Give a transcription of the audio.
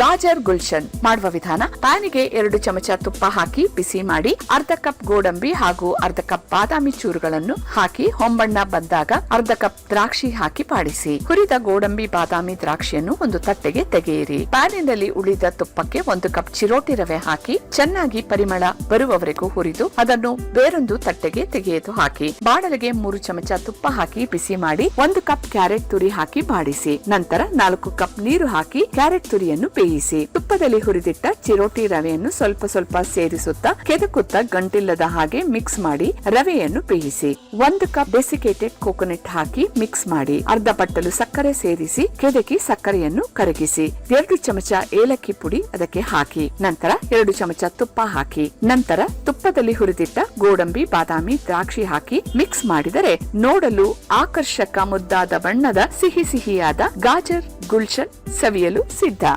ಗಾಜರ್ ಗುಲ್ಶನ್ ಮಾಡುವ ವಿಧಾನ. ಪ್ಯಾನಿಗೆ ಎರಡು ಚಮಚ ತುಪ್ಪ ಹಾಕಿ ಬಿಸಿ ಮಾಡಿ, ಅರ್ಧ ಕಪ್ ಗೋಡಂಬಿ ಹಾಗೂ ಅರ್ಧ ಕಪ್ ಬಾದಾಮಿ ಚೂರುಗಳನ್ನು ಹಾಕಿ ಹೊಂಬಣ್ಣ ಬಂದಾಗ ಅರ್ಧ ಕಪ್ ದ್ರಾಕ್ಷಿ ಹಾಕಿ ಪಾಡಿಸಿ. ಹುರಿದ ಗೋಡಂಬಿ ಬಾದಾಮಿ ದ್ರಾಕ್ಷಿಯನ್ನು ಒಂದು ತಟ್ಟೆಗೆ ತೆಗೆಯಿರಿ. ಪ್ಯಾನಿನಲ್ಲಿ ಉಳಿದ ತುಪ್ಪಕ್ಕೆ ಒಂದು ಕಪ್ ಚಿರೋಟಿ ರವೆ ಹಾಕಿ, ಚೆನ್ನಾಗಿ ಪರಿಮಳ ಬರುವವರೆಗೂ ಹುರಿದು ಅದನ್ನು ಬೇರೊಂದು ತಟ್ಟೆಗೆ ತೆಗೆಯದು ಹಾಕಿ. ಬಾಡಲಿಗೆ ಮೂರು ಚಮಚ ತುಪ್ಪ ಹಾಕಿ ಬಿಸಿ ಮಾಡಿ, ಒಂದು ಕಪ್ ಕ್ಯಾರೆಟ್ ತುರಿ ಹಾಕಿ ಬಾಡಿಸಿ ನಂತರ ನಾಲ್ಕು ಕಪ್ ನೀರು ಹಾಕಿ ಕ್ಯಾರೆಟ್ ತುರಿಯನ್ನು ಬೇಯಿಸಿ ತುಪ್ಪದಲ್ಲಿ ಹುರಿದಿಟ್ಟ ಚಿರೋಟಿ ರವೆಯನ್ನು ಸ್ವಲ್ಪ ಸ್ವಲ್ಪ ಸೇರಿಸುತ್ತಾ ಕೆದಕುತ್ತಾ ಗಂಟಿಲ್ಲದ ಹಾಗೆ ಮಿಕ್ಸ್ ಮಾಡಿ ರವೆಯನ್ನು ಬೇಯಿಸಿ. ಒಂದು ಕಪ್ ಡೆಸಿಕೇಟೆಡ್ ಕೋಕೋನಟ್ ಹಾಕಿ ಮಿಕ್ಸ್ ಮಾಡಿ ಅರ್ಧ ಬಟ್ಟಲು ಸಕ್ಕರೆ ಸೇರಿಸಿ ಕೆದಕಿ ಸಕ್ಕರೆಯನ್ನು ಕರಗಿಸಿ. ಎರಡು ಚಮಚ ಏಲಕ್ಕಿ ಪುಡಿ ಅದಕ್ಕೆ ಹಾಕಿ. ನಂತರ ಎರಡು ಚಮಚ ತುಪ್ಪ ಹಾಕಿ. ನಂತರ ತುಪ್ಪದಲ್ಲಿ ಹುರಿದಿಟ್ಟ ಗೋಡಂಬಿ, ಬಾದಾಮಿ, ದ್ರಾಕ್ಷಿ ಹಾಕಿ ಮಿಕ್ಸ್ ಮಾಡಿದರೆ ನೋಡಲು ಆಕರ್ಷಕ ಮುದ್ದಾದ ಬಣ್ಣದ ಸಿಹಿ ಸಿಹಿಯಾದ ಗಾಜರ್, ಗುಲ್ಶನ್ ಸವಿಯಲು ಸಿದ್ಧ.